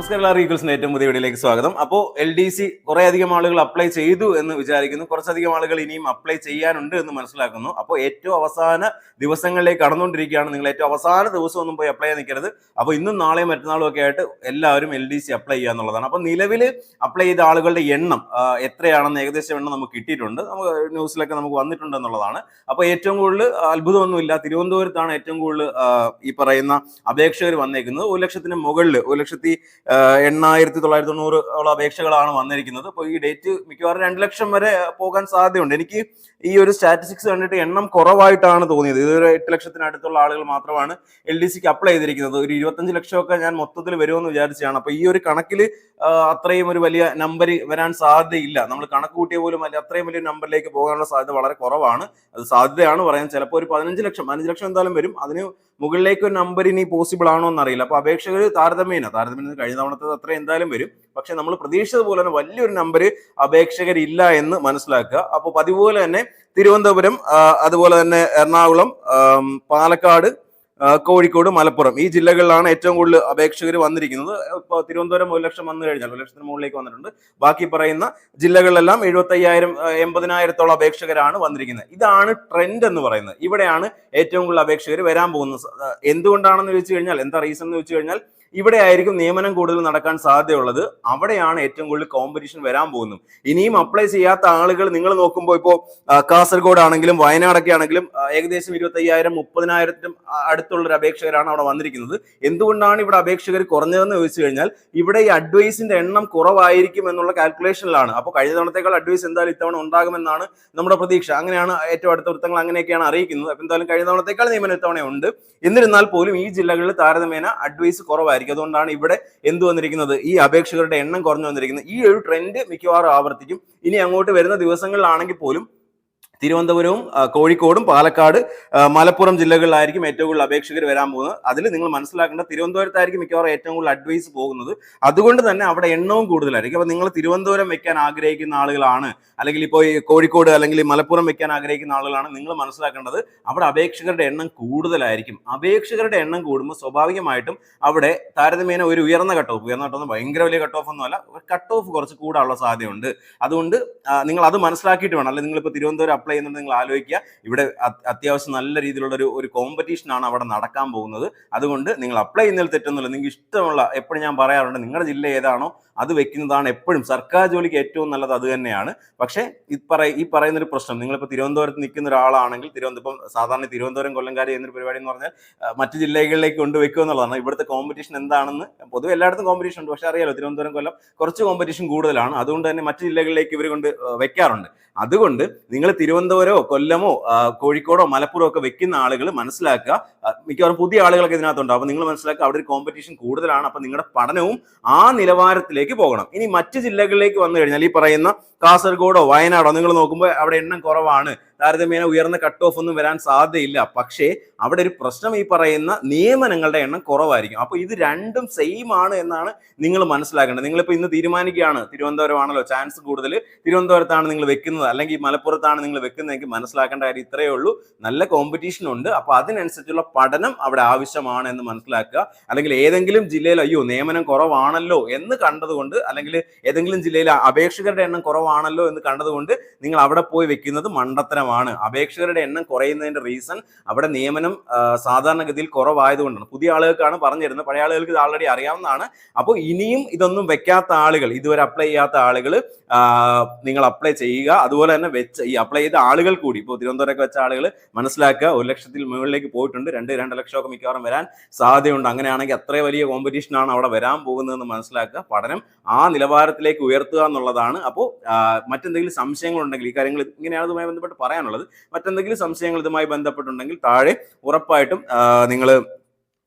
നമസ്കാരം റീഗിൾസിന്റെ ഏറ്റവും പുതിയ വീഡിയോയിലേക്ക് സ്വാഗതം. അപ്പോൾ എൽ ഡി സി കുറേയധികം ആളുകൾ അപ്ലൈ ചെയ്തു എന്ന് വിചാരിക്കുന്നു. കുറച്ചധികം ആളുകൾ ഇനിയും അപ്ലൈ ചെയ്യാനുണ്ട് എന്ന് മനസ്സിലാക്കുന്നു. അപ്പോൾ ഏറ്റവും അവസാന ദിവസങ്ങളിലേക്ക് കടന്നുകൊണ്ടിരിക്കുകയാണ്. നിങ്ങൾ ഏറ്റവും അവസാന ദിവസമൊന്നും പോയി അപ്ലൈ ചെയ്യാൻ നിൽക്കരുത്. അപ്പോൾ ഇന്നും നാളെയും മറ്റന്നാളും ഒക്കെ ആയിട്ട് എല്ലാവരും എൽ ഡി സി അപ്ലൈ ചെയ്യുക എന്നുള്ളതാണ്. അപ്പോൾ നിലവിൽ അപ്ലൈ ചെയ്ത ആളുകളുടെ എണ്ണം എത്രയാണെന്ന് ഏകദേശം എണ്ണം നമുക്ക് കിട്ടിയിട്ടുണ്ട്. നമുക്ക് ന്യൂസിലൊക്കെ നമുക്ക് വന്നിട്ടുണ്ട് എന്നുള്ളതാണ്. അപ്പോൾ ഏറ്റവും കൂടുതൽ അത്ഭുതമൊന്നുമില്ല. തിരുവനന്തപുരത്താണ് ഏറ്റവും കൂടുതൽ ഈ പറയുന്ന അപേക്ഷകർ വന്നേക്കുന്നത്. ഒരു ലക്ഷത്തിന് മുകളിൽ ഒരു ലക്ഷത്തി എണ്ണായിരത്തി തൊള്ളായിരത്തി തൊണ്ണൂറോളം അപേക്ഷകളാണ് വന്നിരിക്കുന്നത്. അപ്പോൾ ഈ ഡേറ്റ് മിക്കവാറും രണ്ട് ലക്ഷം വരെ പോകാൻ സാധ്യതയുണ്ട്. എനിക്ക് ഈ ഒരു സ്റ്റാറ്റിസ്റ്റിക്സ് കണ്ടിട്ട് എണ്ണം കുറവായിട്ടാണ് തോന്നിയത്. ഇതൊരു എട്ട് ലക്ഷത്തിനടുത്തുള്ള ആളുകൾ മാത്രമാണ് എൽ ഡി സിക്ക് അപ്ലൈ ചെയ്തിരിക്കുന്നത്. ഒരു ഇരുപത്തഞ്ച് ലക്ഷമൊക്കെ ഞാൻ മൊത്തത്തിൽ വരുമെന്ന് വിചാരിച്ചാണ് അപ്പോൾ ഈ ഒരു കണക്കിൽ അത്രയും ഒരു വലിയ നമ്പർ വരാൻ സാധ്യതയില്ല. നമ്മൾ കണക്ക് കൂട്ടിയ പോലും അല്ല അത്രയും വലിയ നമ്പറിലേക്ക് പോകാനുള്ള സാധ്യത വളരെ കുറവാണ്. അത് സാധ്യതയാണ് പറയാൻ. ചിലപ്പോൾ ഒരു പതിനഞ്ച് ലക്ഷം പതിനഞ്ച് ലക്ഷം എന്തായാലും വരും. അതിന് മുകളിലേക്ക് ഒരു നമ്പർ ഇനി പോസിബിൾ ആണോ എന്നറിയില്ല അപ്പോൾ അപേക്ഷകർ താരതമ്യേന താരതമ്യേന കഴിഞ്ഞ തവണത്തെ അത്ര എന്തായാലും വരും. പക്ഷെ നമ്മൾ പ്രതീക്ഷിച്ചത് പോലെ തന്നെ വലിയൊരു നമ്പർ അപേക്ഷകരില്ല എന്ന് മനസ്സിലാക്കുക. അപ്പോൾ പതിവ് പോലെ തന്നെ തിരുവനന്തപുരം അതുപോലെ തന്നെ എറണാകുളം പാലക്കാട് കോഴിക്കോട് മലപ്പുറം ഈ ജില്ലകളിലാണ് ഏറ്റവും കൂടുതൽ അപേക്ഷകർ വന്നിരിക്കുന്നത്. ഇപ്പോൾ തിരുവനന്തപുരം ഒരു ലക്ഷം വന്നു കഴിഞ്ഞാൽ ഒരു ലക്ഷത്തിന് മുകളിലേക്ക് വന്നിട്ടുണ്ട്. ബാക്കി പറയുന്ന ജില്ലകളിലെല്ലാം എഴുപത്തി അയ്യായിരം എൺപതിനായിരത്തോളം അപേക്ഷകരാണ് വന്നിരിക്കുന്നത്. ഇതാണ് ട്രെൻഡ് എന്ന് പറയുന്നത്. ഇവിടെയാണ് ഏറ്റവും കൂടുതൽ അപേക്ഷകർ വരാൻ പോകുന്നത്. എന്തുകൊണ്ടാണെന്ന് ചോദിച്ചു കഴിഞ്ഞാൽ എന്താ റീസൺ എന്ന് ചോദിച്ചു കഴിഞ്ഞാൽ ഇവിടെ ആയിരിക്കും നിയമനം കൂടുതൽ നടക്കാൻ സാധ്യതയുള്ളത്. അവിടെയാണ് ഏറ്റവും കൂടുതൽ കോമ്പറ്റീഷൻ വരാൻ പോകുന്നത്. ഇനിയും അപ്ലൈ ചെയ്യാത്ത ആളുകൾ നിങ്ങൾ നോക്കുമ്പോൾ ഇപ്പോൾ കാസർഗോഡ് ആണെങ്കിലും വയനാടൊക്കെ ആണെങ്കിലും ഏകദേശം ഇരുപത്തി അയ്യായിരം മുപ്പതിനായിരത്തിനും അടുത്തുള്ളൊരു അപേക്ഷകരാണ് അവിടെ വന്നിരിക്കുന്നത്. എന്തുകൊണ്ടാണ് ഇവിടെ അപേക്ഷകർ കുറഞ്ഞതെന്ന് ചോദിച്ചു കഴിഞ്ഞാൽ ഇവിടെ ഈ അഡ്വൈസിന്റെ എണ്ണം കുറവായിരിക്കും എന്നുള്ള കാൽക്കുലേഷനിലാണ് അപ്പോൾ കഴിഞ്ഞ തവണത്തേക്കാൾ അഡ്വൈസ് എന്തായാലും ഇത്തവണ ഉണ്ടാകുമെന്നാണ് നമ്മുടെ പ്രതീക്ഷ. അങ്ങനെയാണ് ഏറ്റവും അടുത്ത വൃത്തങ്ങൾ അങ്ങനെയൊക്കെയാണ് അറിയിക്കുന്നത്. അപ്പോൾ എന്തായാലും കഴിഞ്ഞ തവണത്തേക്കാൾ നിയമനം ഇത്തവണ ഉണ്ട് എന്നിരുന്നാൽ പോലും ഈ ജില്ലകളിൽ താരതമ്യേന അഡ്വൈസ് കുറവായിരിക്കും. അതുകൊണ്ടാണ് ഇവിടെ എന്ത് വന്നിരിക്കുന്നത്? ഈ അപേക്ഷകരുടെ എണ്ണം കുറഞ്ഞു വന്നിരിക്കുന്നത്. ഈ ഒരു ട്രെൻഡ് മിക്കവാറും ആവർത്തിക്കും. ഇനി അങ്ങോട്ട് വരുന്ന ദിവസങ്ങളിലാണെങ്കിൽ പോലും തിരുവനന്തപുരവും കോഴിക്കോടും പാലക്കാട് മലപ്പുറം ജില്ലകളിലായിരിക്കും ഏറ്റവും കൂടുതൽ അപേക്ഷകർ വരാൻ പോകുന്നത്. അതിൽ നിങ്ങൾ മനസ്സിലാക്കേണ്ട തിരുവനന്തപുരത്തായിരിക്കും മിക്കവാറും ഏറ്റവും കൂടുതൽ അഡ്വൈസ് പോകുന്നത്. അതുകൊണ്ട് തന്നെ അവിടെ എണ്ണവും കൂടുതലായിരിക്കും. അപ്പോൾ നിങ്ങൾ തിരുവനന്തപുരം വെക്കാൻ ആഗ്രഹിക്കുന്ന ആളുകളാണ് അല്ലെങ്കിൽ ഇപ്പോൾ ഈ കോഴിക്കോട് അല്ലെങ്കിൽ മലപ്പുറം വെക്കാൻ ആഗ്രഹിക്കുന്ന ആളുകളാണ് നിങ്ങൾ മനസ്സിലാക്കേണ്ടത്. അവിടെ അപേക്ഷകരുടെ എണ്ണം കൂടുതലായിരിക്കും. അപേക്ഷകരുടെ എണ്ണം കൂടുമ്പോൾ സ്വാഭാവികമായിട്ടും അവിടെ താരതമ്യേന ഒരു ഉയർന്ന കട്ട് ഓഫ് ഉയർന്ന കട്ട് ഭയങ്കര വലിയ കട്ട് ഓഫ് ഒന്നുമല്ല കട്ട് ഓഫ് കുറച്ച് കൂടാനുള്ള സാധ്യതയുണ്ട്. അതുകൊണ്ട് നിങ്ങൾ അത് മനസ്സിലാക്കിയിട്ട് വേണം. അല്ലെങ്കിൽ നിങ്ങളിപ്പോൾ തിരുവനന്തപുരം അപ്ലൈ ചെയ്യുന്നത് നിങ്ങൾ ആലോചിക്കുക. ഇവിടെ അത്യാവശ്യം നല്ല രീതിയിലുള്ള ഒരു ഒരു കോമ്പറ്റീഷൻ ആണ് അവിടെ നടക്കാൻ പോകുന്നത്. അതുകൊണ്ട് നിങ്ങൾ അപ്ലൈ ചെയ്യുന്നതിൽ തെറ്റൊന്നുമില്ല. നിങ്ങൾക്ക് ഇഷ്ടമുള്ള എപ്പോഴും ഞാൻ പറയാറുണ്ട് നിങ്ങളുടെ ജില്ല ഏതാണോ അത് വെക്കുന്നതാണ് എപ്പോഴും സർക്കാർ ജോലിക്ക് ഏറ്റവും നല്ലത് അത് തന്നെയാണ്. പക്ഷേ ഈ പറ ഈ പറയുന്ന ഒരു പ്രശ്നം നിങ്ങളിപ്പോൾ തിരുവനന്തപുരത്ത് നിൽക്കുന്ന ഒരാളാണെങ്കിൽ തിരുവനന്തപുരം സാധാരണ തിരുവനന്തപുരം കൊല്ലംകാരി എന്നൊരു പരിപാടി എന്ന് പറഞ്ഞാൽ മറ്റ് ജില്ലകളിലേക്ക് കൊണ്ടുവെക്കുക എന്നുള്ളതാണ്. ഇവിടുത്തെ കോമ്പറ്റീഷൻ എന്താണെന്ന് പൊതുവെ എല്ലായിടത്തും കോമ്പറ്റീഷൻ ഉണ്ട്. പക്ഷേ അറിയാലോ തിരുവനന്തപുരം കൊല്ലം കുറച്ച് കോമ്പറ്റീഷൻ കൂടുതലാണ്. അതുകൊണ്ട് തന്നെ മറ്റ് ജില്ലകളിലേക്ക് ഇവർ കൊണ്ട് വെക്കാറുണ്ട്. അതുകൊണ്ട് നിങ്ങൾ തിരുവനന്തപുരമോ കൊല്ലമോ കോഴിക്കോടോ മലപ്പുറമോ ഒക്കെ വെക്കുന്ന ആളുകൾ മനസ്സിലാക്കുക. മിക്കവാറും പുതിയ ആളുകളൊക്കെ ഇതിനകത്തുണ്ട്. അപ്പോൾ നിങ്ങൾ മനസ്സിലാക്കുക അവിടെ ഒരു കോമ്പറ്റീഷൻ കൂടുതലാണ്. അപ്പോൾ നിങ്ങളുടെ പഠനവും ആ നിലവാരത്തിലേക്ക് പോകണം. ഇനി മറ്റ് ജില്ലകളിലേക്ക് വന്നു കഴിഞ്ഞാൽ ഈ പറയുന്ന കാസർഗോഡോ വയനാടോ നിങ്ങൾ നോക്കുമ്പോൾ അവിടെ എണ്ണം കുറവാണ്. താരതമ്യേന ഉയർന്ന കട്ട് ഓഫ് ഒന്നും വരാൻ സാധ്യതയില്ല. പക്ഷേ അവിടെ ഒരു പ്രശ്നം ഈ പറയുന്ന നിയമനങ്ങളുടെ എണ്ണം കുറവായിരിക്കും. അപ്പോൾ ഇത് രണ്ടും സെയിം ആണ് എന്നാണ് നിങ്ങൾ മനസ്സിലാക്കേണ്ടത്. നിങ്ങളിപ്പോൾ ഇന്ന് തീരുമാനിക്കുകയാണ് തിരുവനന്തപുരമാണല്ലോ ചാൻസ് കൂടുതൽ തിരുവനന്തപുരത്താണ് നിങ്ങൾ വെക്കുന്നത്. അല്ലെങ്കിൽ മലപ്പുറത്താണ് നിങ്ങൾ വെക്കുന്നതെങ്കിൽ മനസ്സിലാക്കേണ്ട കാര്യം ഇത്രയേ ഉള്ളൂ. നല്ല കോമ്പറ്റീഷൻ ഉണ്ട്. അപ്പോൾ അതിനനുസരിച്ചുള്ള പഠനം അവിടെ ആവശ്യമാണ് എന്ന് മനസ്സിലാക്കുക. അല്ലെങ്കിൽ ഏതെങ്കിലും ജില്ലയിൽ അയ്യോ നിയമനം കുറവാണല്ലോ എന്ന് കണ്ടതുകൊണ്ട് അല്ലെങ്കിൽ ഏതെങ്കിലും ജില്ലയിൽ അപേക്ഷകരുടെ എണ്ണം കുറവാണല്ലോ എന്ന് കണ്ടതുകൊണ്ട് നിങ്ങൾ അവിടെ പോയി വെക്കുന്നത് മണ്ടത്തരമാണ്. അപേക്ഷകരുടെ എണ്ണം കുറയുന്നതിന്റെ റീസൺ അവിടെ നിയമനം സാധാരണഗതിയിൽ കുറവായതുകൊണ്ടാണ്. പുതിയ ആളുകൾക്കാണ് പറഞ്ഞിരുന്നത്. പഴയ ആളുകൾക്ക് ഇത് ആൾറെഡി അറിയാവുന്നതാണ്. അപ്പോൾ ഇനിയും ഇതൊന്നും വെക്കാത്ത ആളുകൾ ഇതുവരെ അപ്ലൈ ചെയ്യാത്ത ആളുകൾ നിങ്ങൾ അപ്ലൈ ചെയ്യുക. അതുപോലെ തന്നെ വെച്ച് ഈ അപ്ലൈ ചെയ്ത ആളുകൾ കൂടി ഇപ്പോൾ തിരുവനന്തപുരമൊക്കെ വെച്ച ആളുകൾ മനസ്സിലാക്കുക. ഒരു ലക്ഷത്തിൽ മുകളിലേക്ക് പോയിട്ടുണ്ട്. രണ്ട് രണ്ട് ലക്ഷമൊക്കെ മിക്കവാറും വരാൻ സാധ്യതയുണ്ട്. അങ്ങനെയാണെങ്കിൽ അത്ര വലിയ കോമ്പറ്റീഷനാണ് അവിടെ വരാൻ പോകുന്നതെന്ന് മനസ്സിലാക്കുക. പഠനം ആ നിലവാരത്തിലേക്ക് ഉയർത്തുക എന്നുള്ളതാണ്. അപ്പോൾ മറ്റെന്തെങ്കിലും സംശയങ്ങളുണ്ടെങ്കിൽ ഈ കാര്യങ്ങൾ ഇങ്ങനെയാണ് ഇതുമായി ബന്ധപ്പെട്ട് പറയാനുള്ളത്. മറ്റെന്തെങ്കിലും സംശയങ്ങൾ ഇതുമായി ബന്ധപ്പെട്ടുണ്ടെങ്കിൽ താഴെ ഉറപ്പായിട്ടും നിങ്ങൾ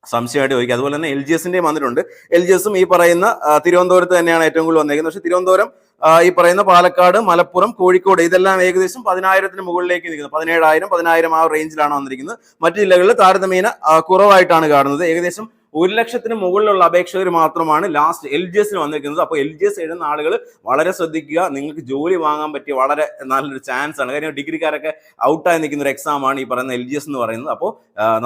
സംശയമായിട്ട് ചോദിക്കുക. അതുപോലെ തന്നെ എൽ ജി എസിന്റെയും വന്നിട്ടുണ്ട്. എൽ ജി എസും ഈ പറയുന്ന തിരുവനന്തപുരത്ത് തന്നെയാണ് ഏറ്റവും കൂടുതൽ വന്നേക്കുന്നത്. പക്ഷേ തിരുവനന്തപുരം ഈ പറയുന്ന പാലക്കാട് മലപ്പുറം കോഴിക്കോട് ഇതെല്ലാം ഏകദേശം പതിനായിരത്തിന് മുകളിലേക്ക് നിൽക്കുന്നത് പതിനേഴായിരം പതിനായിരം ആ റേഞ്ചിലാണ് വന്നിരിക്കുന്നത്. മറ്റു ജില്ലകളിൽ താരതമ്യേന കുറവായിട്ടാണ് കാണുന്നത്. ഏകദേശം ഒരു ലക്ഷത്തിന് മുകളിലുള്ള അപേക്ഷകർ മാത്രമാണ് ലാസ്റ്റ് എൽ ജി എസിന് വന്നിരിക്കുന്നത്. അപ്പോൾ എൽ ജി എസ് എഴുതുന്ന ആളുകൾ വളരെ ശ്രദ്ധിക്കുക. നിങ്ങൾക്ക് ജോലി വാങ്ങാൻ പറ്റിയ വളരെ നല്ലൊരു ചാൻസ് ആണ്. കാര്യം ഡിഗ്രിക്കാരൊക്കെ ഔട്ടായി നിൽക്കുന്ന ഒരു എക്സാമാണ് ഈ പറയുന്ന എൽ ജി എസ് എന്ന് പറയുന്നത്. അപ്പോൾ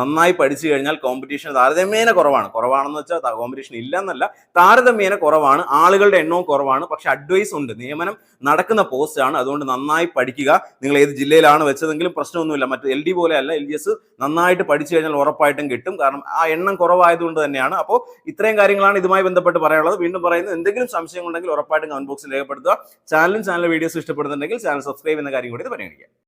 നന്നായി പഠിച്ചു കഴിഞ്ഞാൽ കോമ്പറ്റീഷൻ താരതമ്യേന കുറവാണ്. കുറവാണെന്ന് വെച്ചാൽ കോമ്പറ്റീഷൻ ഇല്ലെന്നല്ല. താരതമ്യേന കുറവാണ്. ആളുകളുടെ എണ്ണവും കുറവാണ്. പക്ഷെ അഡ്വൈസ് ഉണ്ട്. നിയമനം നടക്കുന്ന പോസ്റ്റ് ആണ്. അതുകൊണ്ട് നന്നായി പഠിക്കുക. നിങ്ങൾ ഏത് ജില്ലയിലാണ് വെച്ചതെങ്കിലും പ്രശ്നമൊന്നുമില്ല. മറ്റു എൽ ഡി പോലെയല്ല എൽ ജി എസ് നന്നായിട്ട് പഠിച്ചു കഴിഞ്ഞാൽ ഉറപ്പായിട്ടും കിട്ടും. കാരണം ആ എണ്ണം കുറവായതുകൊണ്ട് തന്നെയാണ്. അപ്പോൾ ഇത്രയും കാര്യങ്ങളാണ് ഇതുമായി ബന്ധപ്പെട്ട് പറയാനുള്ളത്. വീണ്ടും പറയുന്നത് എന്തെങ്കിലും സംശയം ഉണ്ടെങ്കിൽ ഉറപ്പായിട്ടും കമന്റ് ബോക്സിൽ രേഖപ്പെടുത്തുക. ചാനലും ചാനൽ വീഡിയോസ് ഇഷ്ടപ്പെടുന്നുണ്ടെങ്കിൽ ചാനൽ സബ്സ്ക്രൈബ് എന്ന കാര്യം കൂടി ഇത് പരിഗണിക്കുക.